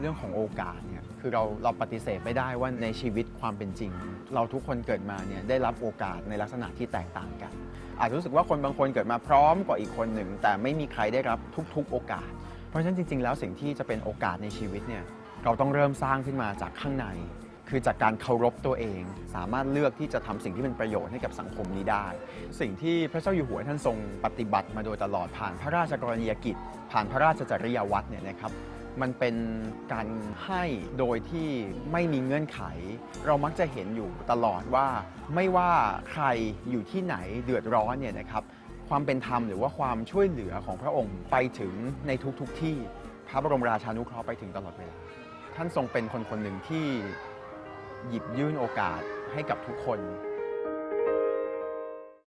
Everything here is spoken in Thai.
เรื่องของโอกาสเนี่ยคือเราเราปฏิเสธไม่ได้ว่าในชีวิตความเป็นจริง เราทุกคนเกิดมาเนี่ยได้รับโอกาสในลักษณะที่แตกต่างกัน อาจจะรู้สึกว่าคนบางคนเกิดมาพร้อมกว่าอีกคนหนึ่ง แต่ไม่มีใครได้รับทุก ๆ โอกาส เพราะฉะนั้นจริง ๆ แล้วสิ่งที่จะเป็นโอกาสในชีวิตเนี่ยเราต้องเริ่มสร้างขึ้นมาจากข้างใน คือจากการเคารพตัวเอง สามารถเลือกที่จะทำสิ่งที่เป็นประโยชน์ให้กับสังคมนี้ได้ สิ่งที่พระเจ้าอยู่หัวท่านทรงปฏิบัติมาโดยตลอดผ่านพระราชกรณียกิจ ผ่านพระราชจริยวัตรเนี่ยนะครับ มันเป็นการให้โดยที่ไม่มีเงื่อนไข เรามักจะเห็นอยู่ตลอดว่าไม่ว่าใครอยู่ที่ไหนเดือดร้อนเนี่ยนะครับ ความเป็นธรรมหรือว่าความช่วยเหลือของพระองค์ไปถึงในทุกๆทที่ พระบรมราชานุเคราะห์ไปถึงตลอดเวลา ท่านทรงเป็นคนคนหนึ่งที่ หยิบยื่นโอกาสให้กับทุกคน